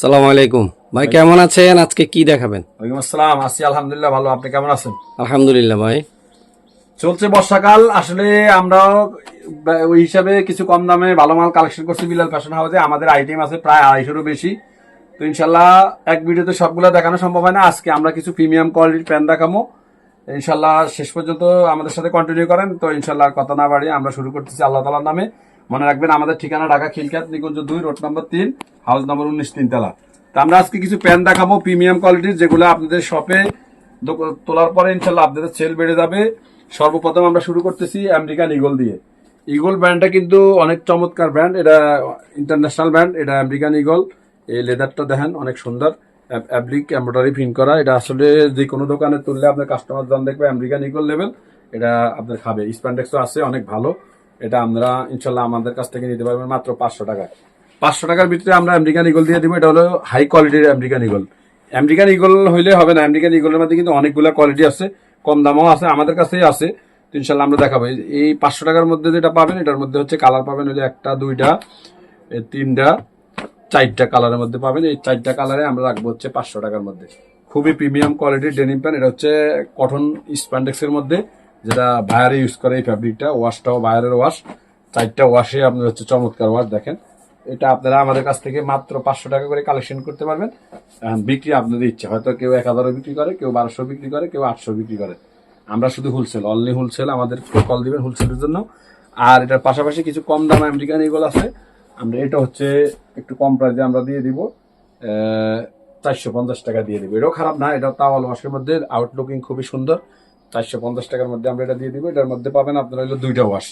সালাম আলাইকুম। ভাই কেমন আছেন? আজকে কি দেখাবেন? ওয়ালাইকুম আসসালাম। আছি আলহামদুলিল্লাহ ভালো। আপনি কেমন আছেন? আলহামদুলিল্লাহ ভাই। চলছে বর্ষাকাল। আসলে আমরাও ওই হিসাবে কিছু কম দামে ভালো মাল কালেকশন করছি বিলাল ফ্যাশন হাউসে আমাদের আইটেম আছে প্রায় আড়াইশোরও বেশি। তো ইনশাল্লাহ এক ভিডিওতে সবগুলো দেখানো সম্ভব হয় না। আজকে আমরা কিছু প্রিমিয়াম কোয়ালিটির প্যান দেখাবো। ইনশাল্লাহ শেষ পর্যন্ত আমাদের সাথে কন্টিনিউ করেন। তো ইনশাল্লাহ কথা না বাড়িয়ে আমরা শুরু করতেছি আল্লাহ তালার নামে। মনে রাখবেন আমাদের ঠিকানা ঢাকা খিলখ্যাত নিকুঞ্জ দুই, রোড নম্বর তিন, হাউস নম্বর উনিশ, তিনতলা। তো আমরা আজকে কিছু প্যান দেখাবো, প্রিমিয়াম কোয়ালিটির, যেগুলো আপনাদের শপে তোলার পরে ইনশাল্লাহ আপনাদের সেল বেড়ে যাবে। সর্বপ্রথম আমরা শুরু করতেছি আমেরিকান ইগল দিয়ে। ইগল ব্র্যান্ডটা কিন্তু অনেক চমৎকার ব্র্যান্ড এটা ইন্টারন্যাশনাল ব্র্যান্ড এটা আমেরিকান ইগল এই লেদারটা দেখেন, অনেক সুন্দর। অ্যাপ্লিক এমব্রয়ডারি প্রিন্ট করা। এটা আসলে যে কোনো দোকানে তুললে আপনার কাস্টমার জন দেখবে আমেরিকান ইগল লেভেল এটা আপনার খাবে। স্প্যান্ডেক্সও আছে, অনেক ভালো। এটা আমরা ইনশাল্লাহ আমাদের কাছ থেকে নিতে পারবেন মাত্র পাঁচশো টাকায় পাঁচশো টাকার ভিতরে আমরা আমেরিকান ইগল দিয়ে দিব, এটা হলো হাই কোয়ালিটির আমেরিকান ইগল আমেরিকান ইগল হইলে হবে না, আমেরিকান ইগলের মধ্যে কিন্তু অনেকগুলো কোয়ালিটি আছে, কম দামও আছে, আমাদের কাছেই আছে। তো ইনশাল্লাহ আমরা দেখাবো। এই- পাঁচশো টাকার মধ্যে যেটা পাবেন, এটার মধ্যে হচ্ছে কালার পাবেন হচ্ছে একটা, দুইটা তিনটা, চারটা কালারের মধ্যে পাবেন। এই চারটা কালারে আমরা রাখব হচ্ছে পাঁচশো টাকার মধ্যে। খুবই প্রিমিয়াম কোয়ালিটির ডেনিম প্যান্ট এটা হচ্ছে কটন স্প্যান্ডেক্সের মধ্যে। যেটা বায়ারে ইউজ করে এই ফ্যাব্রিকটা ওয়াশটাও বায়ারের ওয়াশ চারটা ওয়াশে আপনার হচ্ছে চমৎকার ওয়াশ দেখেন। এটা আপনারা আমাদের কাছ থেকে মাত্র পাঁচশো টাকা করে কালেকশন করতে পারবেন। বিক্রি আপনাদের ইচ্ছা, হয়তো কেউ এক হাজারও বিক্রি করে, কেউ বারোশো বিক্রি করে, কেউ আটশো বিক্রি করে। আমরা শুধু হোলসেল অনলি হোলসেল আমাদের কল দিবেন হোলসেলের জন্য। আর এটার পাশাপাশি কিছু কম দামে আমেরিকান এগুলো আছে। আমরা এটা হচ্ছে একটু কম প্রাইসে আমরা দিয়ে দিব চারশো পঞ্চাশ টাকা দিয়ে দিব। এটাও খারাপ না, এটা তাওয়াল ওয়াশের মধ্যে আউটলুকিং খুবই সুন্দর। চারশো পঞ্চাশ টাকার মধ্যে আমরা এটা দিয়ে দিব। এটার মধ্যে পাবেন আপনারা হলো দুইটা ওয়াশ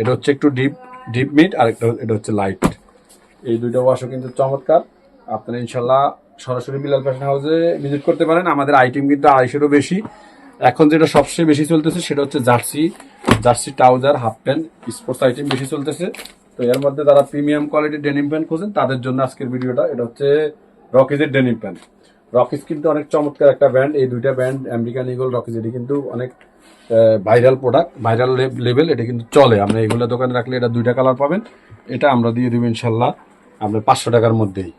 এটা হচ্ছে একটু ডিপ ডিপ মিট আর একটা এটা হচ্ছে লাইট এই দুইটা ওয়াশও কিন্তু চমৎকার। আপনারা ইনশাল্লাহ সরাসরি বিলাল ফ্যাশন হাউসে ভিজিট করতে পারেন। আমাদের আইটেম কিন্তু আড়াইশোরও বেশি। এখন যেটা সবচেয়ে বেশি চলতেছে সেটা হচ্ছে jersey. Jersey trouser half pant sports item বেশি চলতেছে। তো এর মধ্যে তারা প্রিমিয়াম কোয়ালিটির ডেনিম প্যান্ট খোঁজেন, তাদের জন্য আজকের ভিডিওটা, এটা হচ্ছে রকেজের ডেনিম প্যান্ট রকিজ কিন্তু অনেক চমৎকার একটা ব্র্যান্ড এই দুইটা ব্র্যান্ড আমেরিকান ইগল রকিজ এটি কিন্তু অনেক ভাইরাল প্রোডাক্ট ভাইরাল লেভেল এটা কিন্তু চলে। আমরা এগুলো দোকানে রাখলে এটা দুইটা কালার পাবেন। এটা আমরা দিয়ে দেবো ইনশাল্লাহ আপনার পাঁচশো টাকার মধ্যেই।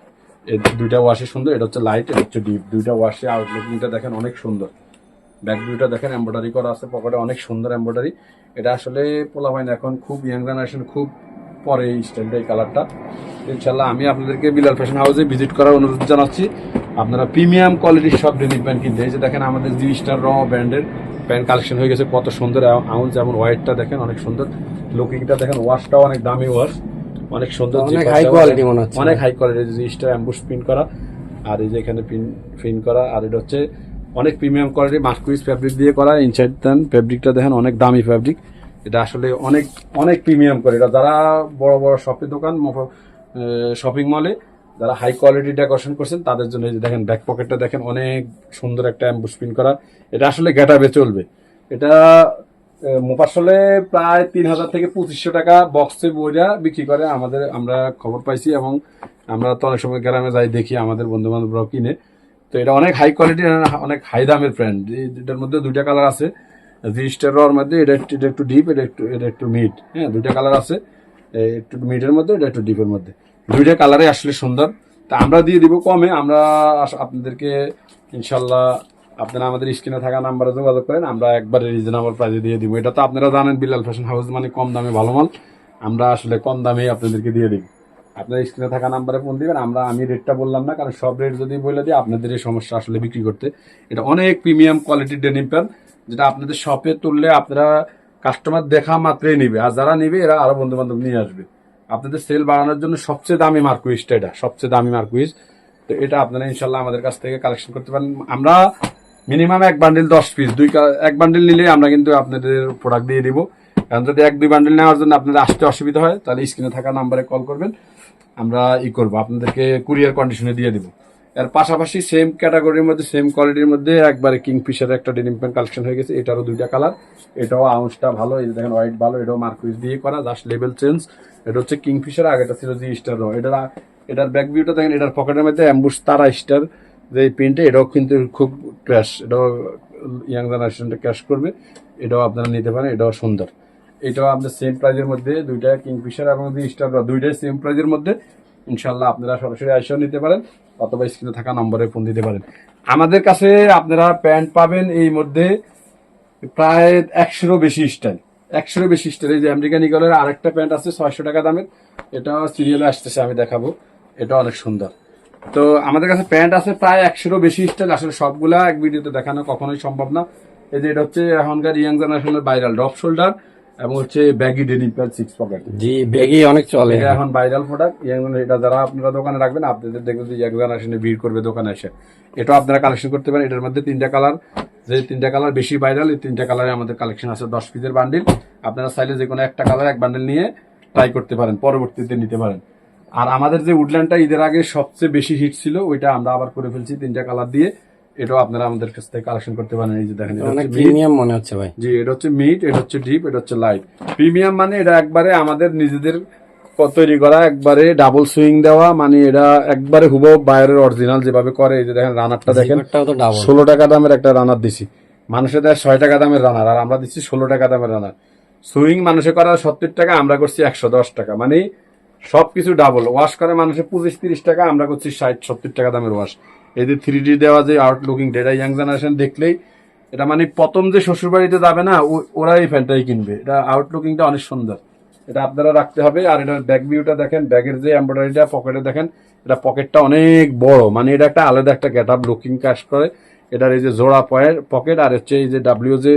এই দুইটা ওয়াশে সুন্দর, এটা হচ্ছে লাইট এটা হচ্ছে ডিপ দুইটা ওয়াশে আউটলুকিংটা দেখেন অনেক সুন্দর। ব্যাক দুইটা দেখেন এমব্রয়ডারি করা আছে পকেটে অনেক সুন্দর এমব্রয়ডারি এটা আসলে পোলাপাইন এখন খুব ইয়াং জেনারেশন খুব পরে এই স্টাইলটা এই কালারটা ইনশাল্লাহ আমি আপনাদেরকে বিলাল ফ্যাশন হাউসে ভিজিট করার অনুরোধ জানাচ্ছি। আপনারা প্রিমিয়াম কোয়ালিটির সব ডেনিম প্যান্ট কিনতে এই যে দেখেন আমাদের জি স্টার র ব্র্যান্ডের প্যান্ট কালেকশন হয়ে গেছে কত সুন্দর আউন্স যেমন হোয়াইটটা দেখেন অনেক সুন্দর। লুকিংটা দেখেন ওয়াশটাও অনেক দামি ওয়াশ অনেক সুন্দর অনেক high quality মনে হচ্ছে। অনেক high quality G Star emboss print করা আর এই যে এখানে পিন পিন করা আর এটা হচ্ছে অনেক প্রিমিয়াম কোয়ালিটি মাস্কুইজ ফ্যাব্রিক দিয়ে করা ইনসাইড দেন ফ্যাব্রিকটা দেখেন অনেক দামি ফ্যাব্রিক এটা আসলে অনেক অনেক প্রিমিয়াম করে এটা যারা বড় বড় শপের দোকান শপিং মলে যারা হাই কোয়ালিটি ডেকোরেশন করছেন, তাদের জন্য এই যে দেখেন ব্যাক পকেটটা দেখেন, অনেক সুন্দর একটা অ্যাম্বুশ প্রিন্ট করা। এটা আসলে গেটাবে চলবে। এটা মোপাসলে প্রায় তিন হাজার থেকে পঁচিশশো টাকা বক্সে বইরা বিক্রি করে। আমাদের, আমরা খবর পাইছি এবং আমরা তো অনেক সময় গ্রামে যাই, দেখি আমাদের বন্ধু বান্ধবরাও কিনে। তো এটা অনেক হাই কোয়ালিটি অনেক হাই দামের ব্র্যান্ড এটার মধ্যে দুইটা কালার আছে। রর মধ্যে এটা একটু এটা একটু ডিপ এটা একটু এটা একটু মিড হ্যাঁ দুইটা কালার আছে। একটু মিডের মধ্যে, এটা একটু ডিপের মধ্যে। দুইটা কালারে আসলে সুন্দর। তা আমরা দিয়ে দিব কমে। আমরা আপনাদেরকে ইনশাল্লাহ আপনারা আমাদের স্ক্রিনে থাকা নাম্বারে যোগাযোগ করেন। আমরা একবারে রিজনেবল প্রাইসে দিয়ে দিব। এটা তো আপনারা জানেন বিলাল ফ্যাশন হাউস মানে কম দামে ভালো মাল। আমরা আসলে কম দামে আপনাদেরকে দিয়ে দিব। আপনার স্ক্রিনে থাকা নাম্বারে ফোন দিবেন। আমরা আমি রেটটা বললাম না, কারণ সব রেট যদি বলে দিই, আপনাদের এই সমস্যা আসলে বিক্রি করতে। এটা অনেক প্রিমিয়াম কোয়ালিটির ডেনিম প্যান্ট যেটা আপনাদের শপে তুললে আপনারা কাস্টমার দেখা মাত্রই নিবে। আর যারা নিবে, এরা আরও বন্ধু বান্ধব নিয়ে আসবে। আপনাদের সেল বাড়ানোর জন্য সবচেয়ে দামি মার্কুইজটা এটা, সবচেয়ে দামি মার্কুইজ তো এটা আপনারা ইনশাল্লাহ আমাদের কাছ থেকে কালেকশন করতে পারেন। আমরা মিনিমাম এক বান্ডিল দশ পিস দুই এক বান্ডিল নিলে আমরা কিন্তু আপনাদের প্রোডাক্ট দিয়ে দিব। কারণ যদি এক, দুই বান্ডিল নেওয়ার জন্য আপনাদের আসতে অসুবিধা হয়, তাহলে স্ক্রিনে থাকা নাম্বারে কল করবেন। আমরা ই করব, আপনাদেরকে কুরিয়ার কন্ডিশনে দিয়ে দিব। এর পাশাপাশি সেম ক্যাটাগরির মধ্যে সেম কোয়ালিটির মধ্যে একবারে কিংফিশার একটা ডেনিম প্যান্ট কালেকশন হয়ে গেছে। এটারও দুইটা কালার এটাও আউন্সটা ভালো, এই দেখেন হোয়াইট ভালো, এটাও মার্কুইজ দিয়ে করা জাস্ট লেভেল চেঞ্জ এটা হচ্ছে কিংফিশার আগেটা ছিল জি স্টার এটার এটার ব্যাক ভিউটা দেখেন, এটার পকেটের মধ্যে অ্যাম্বুস তারা স্টার যে প্রিন্টে এটাও কিন্তু খুব ক্র্যাশ এটাও ইয়াং জেনারেশনটা ক্র্যাশ করবে। এটাও আপনারা নিতে পারেন, এটাও সুন্দর। এটাও আপনার সেম প্রাইজের মধ্যে দুইটা কিংফিশার এবং জি স্টার দুইটাই সেম প্রাইজের মধ্যে। ইনশাল্লাহ আপনারা সরাসরি আইসাও নিতে পারেন অথবা স্ক্রিনে থাকা নম্বরে ফোন দিতে পারেন। আমাদের কাছে আপনারা প্যান্ট পাবেন এই মধ্যে প্রায় একশোরও বেশি স্টাইল। একশোরও বেশি স্টাইল। এই যে আমেরিকান ইগলের আরেকটা প্যান্ট আছে ছয়শো টাকা দামের। এটা সিরিয়ালে আসতেছে, আমি দেখাবো। এটা অনেক সুন্দর। তো আমাদের কাছে প্যান্ট আছে প্রায় একশোরও বেশি স্টাইল। আসলে সবগুলা এক ভিডিওতে দেখানো কখনোই সম্ভব না। এই যে এটা হচ্ছে এখনকার ইয়াং জেনারেশনের ভাইরাল ড্রপ শোল্ডার। এবং হচ্ছে baggy denim pant six pocket জি বেগই অনেক চলে। এটা এখন ভাইরাল প্রোডাক্ট এটা যারা আপনারা দোকানে রাখবেন আপনাদের দেখবেন যে এক জেনারেশনে ভিড় করবে দোকানে এসে। এটাও আপনারা কালেকশন করতে পারেন। এটার মধ্যে তিনটা কালার যে তিনটা কালার বেশি ভাইরাল এই তিনটা কালারে আমাদের কালেকশন আছে দশ পিসের বান্ডিল আপনারা চাইলে যে কোনো একটা কালার এক বান্ডিল নিয়ে ট্রাই করতে পারেন পরবর্তীতে নিতে পারেন। আর আমাদের যে উডল্যান্ডটা ঈদের আগে সবচেয়ে বেশি হিট ছিল ওইটা আমরা আবার করে ফেলছি তিনটা কালার দিয়ে। এটাও আপনারা আমাদের কাছ থেকে কালেকশন করতে পারেন এই যে দেখেন অনেক প্রিমিয়াম মনে হচ্ছে ভাই। জি এটা হচ্ছে মিট এটা হচ্ছে ডিপ এটা হচ্ছে লাইট প্রিমিয়াম মানে এটা একবারে আমাদের নিজেদের তৈরি করা একবারে ডাবল সুইং দেওয়া মানে এটা একবারে হুবহু বাইরের অরিজিনাল যেভাবে করে এই যে দেখেন রানারটা দেখেন। ষোলো টাকা দামের একটা রানার দিছি। মানুষের দেয় ছয় টাকা দামের রানার আর আমরা দিচ্ছি ষোলো টাকা দামের রানার সুইং মানুষে করা সত্তর টাকা আমরা করছি একশো দশ টাকা। মানে সবকিছু ডাবল ওয়াশ করে মানুষের পঁচিশ তিরিশ টাকা আমরা করছি ষাট সত্তর টাকা দামের ওয়াশ এই যে থ্রি ডি দেওয়া যে আউটলুকিং ডেটা ইয়াং জেনারেশন দেখলেই, এটা মানে প্রথম যে শ্বশুর বাড়িতে যাবে না ওরা এই ফ্যানটাই কিনবে। এটা আউটলুকিংটা অনেক সুন্দর। এটা আপনারা রাখতে হবে, আর এটা ব্যাক ভিউটা দেখেন ব্যাগের যে এমব্রয়ডারিটা পকেটে দেখেন, এটা পকেটটা অনেক বড়। মানে এটা একটা আলাদা একটা গেট আপ লুকিং কাজ করে। এটার এই যে জোড়া পয়ের পকেট আর হচ্ছে এই যে ডাব্লিউ যে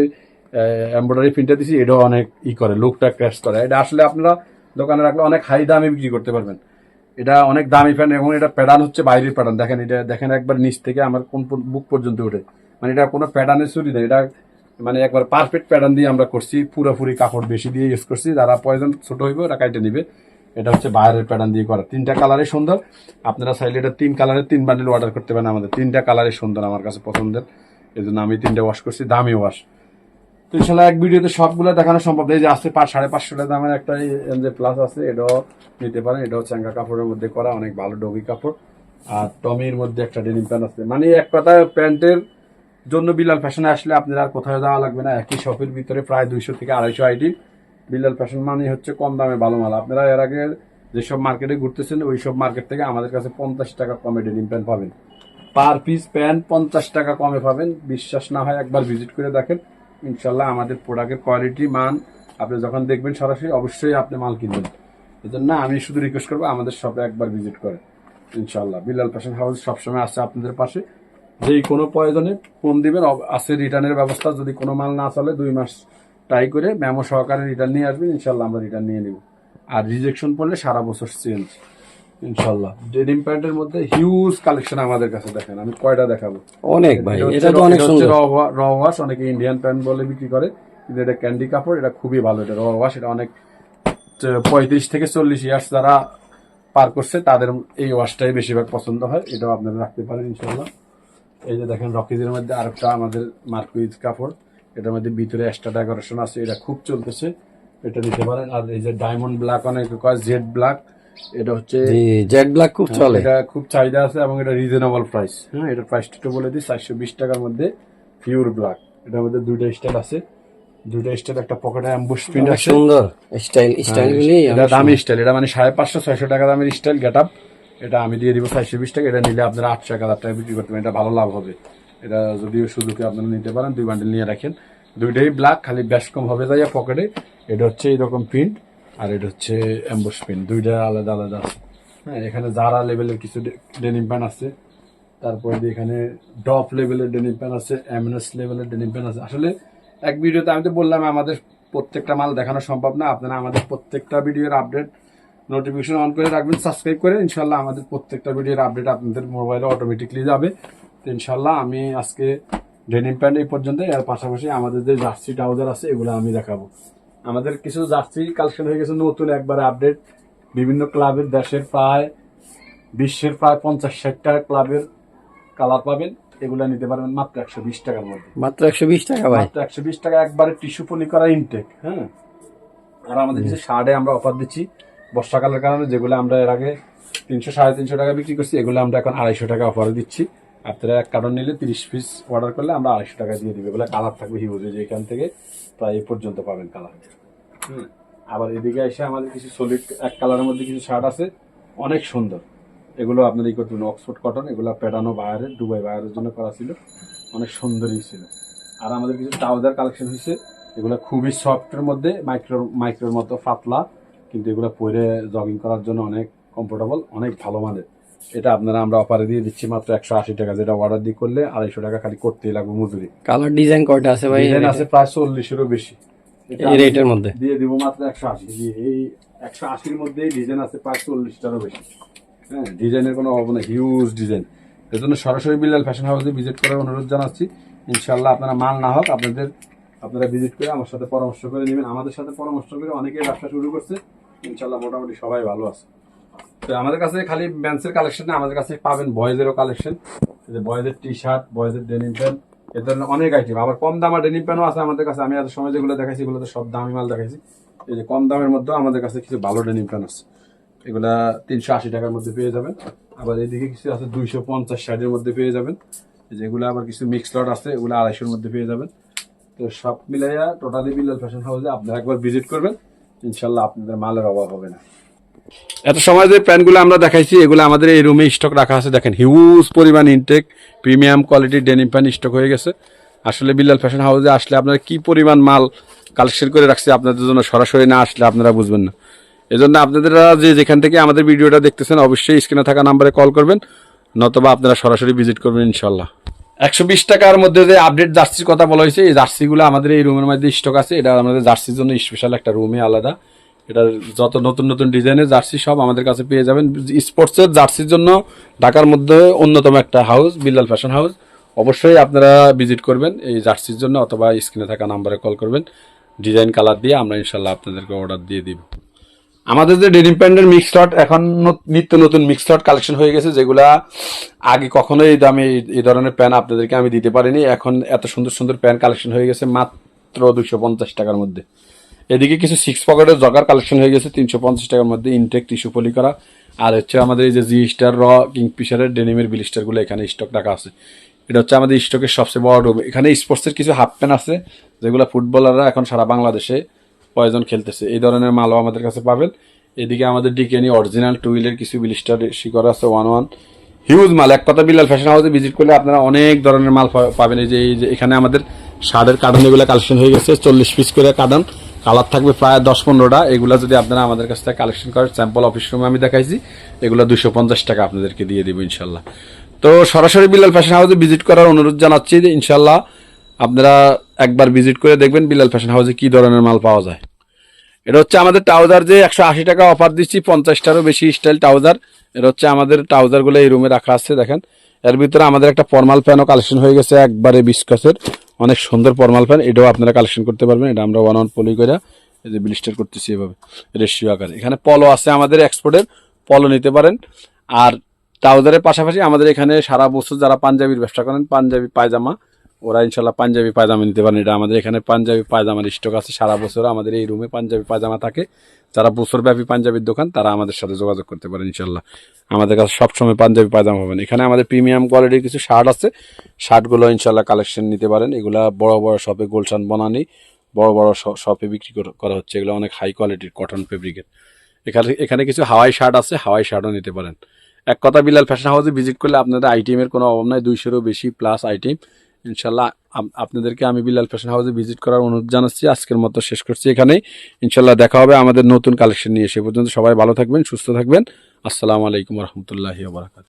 এমব্রয়ডারি প্রিন্টটা দিছি, এটাও অনেক ই করে লুকটা ক্র্যাশ করে। এটা আসলে আপনারা দোকানে রাখলে অনেক হাই দামে বিক্রি করতে পারবেন। এটা অনেক দামি ফ্যান এবং এটা প্যাটার্ন হচ্ছে বাইরের প্যাটার্ন দেখেন, এটা দেখেন একবার নিচ থেকে আমার কোন বুক পর্যন্ত উঠে। মানে এটা কোনো প্যাটার্নের চুরি নেই এটা মানে একবার পারফেক্ট প্যাটার্ন দিয়ে আমরা করছি, পুরোপুরি কাপড় বেশি দিয়ে ইউজ করছি। যারা প্রয়োজন ছোট হইবে, ওরা কাইটে নিবে। এটা হচ্ছে বাইরের প্যাটার্ন দিয়ে করা। তিনটা কালারে সুন্দর। আপনারা চাইলে এটা তিন কালারের তিন বান্ডেল অর্ডার করতে পারেন আমাদের। তিনটা কালারে সুন্দর আমার কাছে পছন্দের। এই জন্য আমি তিনটা ওয়াশ করছি, দামি ওয়াশ তো ইনশাল্লাহ এক ভিডিওতে সবগুলো দেখানো সম্ভব। এই যে আছে পাঁচ, সাড়ে পাঁচশো টাকা দামের একটা যে প্লাস আছে, এটাও নিতে পারেন। এটাও চ্যাঙ্গা কাপড়ের মধ্যে করা, অনেক ভালো ডগি কাপড়। আর টমির মধ্যে একটা ডেনিম প্যান্ট আছে। মানে এক কথায় প্যান্টের জন্য বিলাল ফ্যাশনে আসলে আপনার আর কোথাও যাওয়া লাগবে না। একই শপের ভিতরে প্রায় দুইশো থেকে আড়াইশো আইটেম বিলাল ফ্যাশন মানে হচ্ছে কম দামে ভালো মাল। আপনারা এর আগে যেসব মার্কেটে ঘুরতেছেন ওই সব মার্কেট থেকে আমাদের কাছে পঞ্চাশ টাকা কমে ডেনিম প্যান্ট পাবেন। পার পিস প্যান্ট পঞ্চাশ টাকা কমে পাবেন। বিশ্বাস না হয় একবার ভিজিট করে দেখেন। ইনশাল্লাহ আমাদের প্রোডাক্টের কোয়ালিটি, মান, আপনি যখন দেখবেন সরাসরি অবশ্যই আপনি মাল কিনবেন। এই জন্য আমি শুধু রিকোয়েস্ট করব আমাদের শপে একবার ভিজিট করেন ইনশাল্লাহ বিলাল ফ্যাশন হাউস সবসময় আছে আপনাদের পাশে। যেই কোনো প্রয়োজনে ফোন দিবেন আছে রিটার্নের ব্যবস্থা। যদি কোনো মাল না চলে, দুই মাস ট্রাই করে মেমো সহকারে রিটার্ন নিয়ে আসবেন ইনশাল্লাহ আমরা রিটার্ন নিয়ে নিব। আর রিজেকশন পড়লে সারা বছর চেঞ্জ ইনশাল্লাহ ডেনিম প্যান্টের মধ্যে হিউজ কালেকশন আমাদের কাছে দেখেন আমি কয়টা দেখাবো? অনেক ভাই এটা তো অনেক সুন্দর। র ওয়াশ অনেকে ইন্ডিয়ান প্যান্ট বলে বিক্রি করে কিন্তু এটা ক্যান্ডি কাপড় এটা খুবই ভালো এটা র ওয়াশ এটা অনেক পঁয়ত্রিশ থেকে চল্লিশ ইয়ার্স যারা পার করছে তাদের এই ওয়াশটাই বেশিরভাগ পছন্দ হয় এটাও আপনারা রাখতে পারেন ইনশাল্লাহ এই যে দেখেন রকিজের মধ্যে আরেকটা আমাদের মার্কুইজ কাপড় এটার মধ্যে ভিতরে এক্সট্রা ডেকোরেশন আছে এটা খুব চলতেছে এটা নিতে পারেন। আর এই যে ডায়মন্ড ব্ল্যাক অনেক কয় জেড ব্ল্যাক এটা হচ্ছে জি জেড ব্ল্যাক খুব চলে। এটা খুব চাহিদা আছে এবং এটা রিজনেবল প্রাইস হ্যাঁ এটা প্রাইসটা একটু বলে দিই চারশো বিশ টাকার মধ্যে পিওর ব্ল্যাক এটার মধ্যে দুইটা স্টাইল আছে। দুইটা স্টাইল একটা পকেটে অ্যাম্বুশ প্রিন্ট আছে। সুন্দর স্টাইল স্টাইল এটা দামি স্টাইল এটা মানে সাড়ে পাঁচশো ছয়শো টাকা দামের স্টাইল গেট আপ এটা আমি দিয়ে দিব চারশো বিশ টাকা এটা নিলে আপনারা আটশো টাকা হাজার টাকা বিক্রি করতে পারেন। এটা ভালো লাভ হবে। এটা যদিও সুযোগে আপনারা নিতে পারেন দুই বান্ডেল নিয়ে রাখেন। দুইটাই ব্ল্যাক খালি ব্যাস কম হবে যাই পকেটে এটা হচ্ছে এইরকম প্রিন্ট আর এটা হচ্ছে অ্যাম্বুশ প্রিন্ট দুইটা আলাদা আলাদা। হ্যাঁ এখানে জারা লেভেলের কিছু ডেনিম প্যান্ট আছে, তারপরে এখানে ডপ লেভেলের ডেনিম প্যান্ট আছে এমএনএস লেভেলের ডেনিম প্যান্ট আছে। আসলে এক ভিডিওতে আমি তো বললাম, আমাদের প্রত্যেকটা মাল দেখানো সম্ভব না। আপনারা আমাদের প্রত্যেকটা ভিডিওর আপডেট নোটিফিকেশন অন করে রাখবেন সাবস্ক্রাইব করে ইনশাল্লাহ আমাদের প্রত্যেকটা ভিডিওর আপডেট আপনাদের মোবাইলে অটোমেটিকলি যাবে। তো ইনশাল্লাহ আমি আজকে ডেনিম প্যান্ট এই পর্যন্ত এর পাশাপাশি আমাদের যে জার্সি ট্রাউজার আছে, এগুলো আমি দেখাবো। আমাদের কিছু জার্সি কালেকশন হয়ে গেছে নতুন একবার আপডেট বিভিন্ন ক্লাবের দেশের প্রায় বিশ্বের প্রায় পঞ্চাশ ষাটটা ক্লাবের কালার পাবেন। এগুলো নিতে পারবেন মাত্র একশো বিশ টাকার মধ্যে। মাত্র একশো বিশ টাকা মাত্র একশো বিশ টাকা একবারে টিস্যু পলি করা ইনটেক হ্যাঁ? আর আমাদের কিছু শার্টে আমরা অফার দিচ্ছি বর্ষাকালের কারণে যেগুলো আমরা এর আগে তিনশো সাড়ে তিনশো টাকা বিক্রি করছি এগুলো আমরা এখন আড়াইশো টাকা অফারে দিচ্ছি। আপনারা এক কারণ নিলে তিরিশ পিস অর্ডার করলে আমরা আড়াইশো টাকা দিয়ে দিবে। এগুলো কালার থাকবে হিউজ যে এখান থেকে প্রায় এই পর্যন্ত পাবেন কালার হুম। আবার এদিকে এসে আমাদের কিছু সলিড এক কালারের মধ্যে কিছু শার্ট আছে অনেক সুন্দর। এগুলো আপনার ই করতে অক্সফোর্ড কটন এগুলো প্যাটানো বাইরের দুবাই বাইরের জন্য করা ছিল। অনেক সুন্দরই ছিল। আর আমাদের কিছু ট্রাউজার কালেকশন হয়েছে এগুলো খুবই সফটের মধ্যে মাইক্রো মাইক্রোর মতো পাতলা কিন্তু এগুলো পরে জগিং করার জন্য অনেক কমফোর্টেবল অনেক ভালো মানের। এটা আপনারা আমরা অফারে দিয়ে দিচ্ছি মাত্র একশো আশি টাকা যেটা অর্ডার দিয়ে করলে আড়াইশো টাকা খালি করতেই লাগবে মজুরি। কালার ডিজাইন কয়টা আছে ভাই? ডিজাইন আছে প্রায় চল্লিশেরও বেশি। এই রেটের মধ্যে? দিয়ে দিব মাত্র একশো আশি। এই একশো আশির ডিজাইন আছে প্রায় চল্লিশটারও বেশি। হ্যাঁ ডিজাইনের কোনো অভাব নেই হিউজ ডিজাইন এর জন্য সরাসরি বিল্লাল ফ্যাশন হাউসে ভিজিট করার অনুরোধ জানাচ্ছি। ইনশাল্লাহ আপনারা মাল না হোক আপনাদের আপনারা ভিজিট করে আমার সাথে পরামর্শ করে নেবেন। আমাদের সাথে পরামর্শ করে অনেকেই ব্যবসা শুরু করছে। ইনশাল্লাহ মোটামুটি সবাই ভালো আছে। তো আমাদের কাছে খালি ব্যান্সের কালেকশন না, আমাদের কাছে পাবেন বয়েজেরও কালেকশন যে বয়েজের টি শার্ট বয়েজের ডেনিম প্যান্ট এ ধরনের অনেক আইটেম আবার কম দামা ডেনিম প্যান্টও আছে আমাদের কাছে, আমি এত সময় যেগুলো দেখাইছি এগুলো তো সব দামি মাল দেখাইছি। এই যে কম দামের মধ্যেও আমাদের কাছে কিছু ভালো ডেনিম প্যান্ট আছে। এগুলা তিনশো আশি টাকার মধ্যে পেয়ে যাবেন। আবার এদিকে কিছু আছে দুইশো পঞ্চাশ ষাটের মধ্যে পেয়ে যাবেন। যেগুলো আবার কিছু মিক্স লট আছে, এগুলো আড়াইশোর মধ্যে পেয়ে যাবেন। তো সব মিলাইয়া টোটালি বিল্লাল ফ্যাশন হাউসে আপনারা একবার ভিজিট করবেন। ইনশাল্লাহ আপনাদের মালের অভাব হবে না। এত সময় যে প্যান্টগুলো আমরা দেখাইছি, এগুলো আমাদের এই রুমে স্টক রাখা আছে। দেখেন হিউজ পরিমাণ ইনটেক প্রিমিয়াম কোয়ালিটির ডেনিম প্যান্ট স্টক হয়ে গেছে। আসলে বিল্লাল ফ্যাশন হাউসে আসলে আপনারা কি পরিমাণ মাল কালেকশন করে রাখছে আপনাদের জন্য সরাসরি না আসলে আপনারা বুঝবেন না। এজন্য আপনারা যে যেখান থেকে আমাদের ভিডিওটা দেখতেছেন, অবশ্যই স্ক্রিনে থাকা নাম্বারে কল করবেন, নতবা আপনারা সরাসরি ভিজিট করবেন ইনশাল্লাহ একশো বিশ টাকার মধ্যে যে আপডেট জার্সির কথা বলা হয়েছে, এই জার্সিগুলো আমাদের এই রুমের মধ্যে স্টক আছে। এটা আমাদের জার্সির জন্য স্পেশাল একটা রুমে আলাদা। এটার যত নতুন নতুন ডিজাইনের জার্সি সব আমাদের কাছে পেয়ে যাবেন। স্পোর্টসের জার্সির জন্য ঢাকার মধ্যে অন্যতম একটা হাউস বিল্লাল ফ্যাশন হাউস অবশ্যই আপনারা ভিজিট করবেন এই জার্সির জন্য অথবা স্ক্রিনে থাকা নাম্বারে কল করবেন। ডিজাইন কালার দিয়ে আমরা ইনশাল্লাহ আপনাদেরকে অর্ডার দিয়ে দিব। আমাদের যে ডেনিম প্যান্টের মিক্স লট এখন নিত্য নতুন মিক্স লট কালেকশন হয়ে গেছে, যেগুলা আগে কখনোই এই দামে এই- ধরনের প্যান্ট আপনাদেরকে আমি দিতে পারিনি। এখন এত সুন্দর সুন্দর প্যান্ট কালেকশন হয়ে গেছে মাত্র দুশো পঞ্চাশ টাকার মধ্যে। এদিকে কিছু সিক্স পকেটের জগার কালেকশন হয়ে গেছে, তিনশো পঞ্চাশ টাকার মধ্যে ইনটেক টিস্যু পলি করা। আর হচ্ছে আমাদের এই যে জি স্টার র কিংফিশারের ডেনিমের বিলিস্টারগুলো এখানে স্টক রাখা আছে। এটা হচ্ছে আমাদের স্টকের সবচেয়ে বড় রুম এখানে স্পোর্টসের কিছু হাফ প্যান্ট আছে, যেগুলো ফুটবলাররা এখন সারা বাংলাদেশে কয়জন খেলতেছে। এই ধরনের মালও আমাদের কাছে পাবেন। এদিকে আমাদের ডিকেনি অরিজিনাল টু হুইলের কিছু বিলিস্টার শিকর আছে ওয়ান ওয়ান হিউজ মাল, এক কথা বিলাল ফ্যাশন হাউসে ভিজিট করলে আপনারা অনেক ধরনের মাল পাবেন। এই যে এখানে আমাদের শার্টের কার্টন এগুলো কালেকশন হয়ে গেছে, চল্লিশ পিস করে কার্টন কালার থাকবে প্রায় দশ পনেরোটা। এগুলো যদি আপনারা আমাদের কাছ থেকে কালেকশন করেন স্যাম্পল অফিস রুমে আমি দেখাইছি, এগুলো দুশো পঞ্চাশ টাকা আপনাদেরকে দিয়ে দিব ইনশাল্লাহ। তো সরাসরি বিলাল ফ্যাশন হাউসে ভিজিট করার অনুরোধ জানাচ্ছি, ইনশাল্লাহ আপনারা একবার ভিজিট করে দেখবেন বিলাল ফ্যাশন হাউসে কি ধরনের মাল পাওয়া যায়। এটা হচ্ছে আমাদের ট্রাউজার যে একশো আশি টাকা অফার দিচ্ছি, পঞ্চাশটারও বেশি স্টাইল ট্রাউজার এটা হচ্ছে আমাদের ট্রাউজারগুলো এই রুমে রাখা আছে, দেখেন। এর ভিতরে আমাদের একটা ফর্মাল প্যানও কালেকশন হয়ে গেছে, একবারে বিস্কাসের অনেক সুন্দর ফর্মাল ফ্যান, এটাও আপনারা কালেকশন করতে পারবেন। এটা আমরা ওয়ান ওয়ান পলি করে এই যে ব্লিস্টার করতেছি এভাবে রেশিও আকারে। এখানে পলো আছে আমাদের এক্সপোর্টের পলো নিতে পারেন। আর ট্রাউজারের পাশাপাশি আমাদের এখানে সারা বছর যারা পাঞ্জাবির ব্যবসা করেন, পাঞ্জাবি পায়জামা ওরা ইনশাল্লাহ পাঞ্জাবি পায়জামা নিতে পারেন। এটা আমাদের এখানে পাঞ্জাবি পায়জামার স্টক আছে। সারা বছর আমাদের এই রুমে পাঞ্জাবি পায়জামা থাকে। যারা বছরব্যাপী পাঞ্জাবির দোকান, তারা আমাদের সাথে যোগাযোগ করতে পারেন ইনশাল্লাহ। আমাদের কাছে সবসময় পাঞ্জাবি পায়জামা পাবেন। এখানে আমাদের প্রিমিয়াম কোয়ালিটির কিছু শার্ট আছে। শার্টগুলো ইনশাল্লাহ কালেকশন নিতে পারেন। এগুলা বড় বড় শপে গোলশান, বনানি বড় বড় শপে বিক্রি কর- করা হচ্ছে। এগুলো অনেক হাই কোয়ালিটির কটন ফেব্রিকের এখানে এখানে কিছু হাওয়াই শার্ট আছে। হাওয়াই শার্টও নিতে পারেন। এক কথা বিলাল ফ্যাশন হাউসে ভিজিট করলে আপনাদের আইটেমের কোনো অভাব নাই। দুইশোরও বেশি প্লাস আইটেম ইনশাল্লাহ আপ- আপনাদেরকে আমি বিলাল ফ্যাশন হাউসে ভিজিট করার অনুরোধ জানাচ্ছি। আজকের মতো শেষ করছি এখানেই। ইনশাল্লাহ দেখা হবে আমাদের নতুন কালেকশন নিয়ে। সে পর্যন্ত সবাই ভালো থাকবেন, সুস্থ থাকবেন। আসসালামু আলাইকুম রহমতুল্লাহি বারাকাত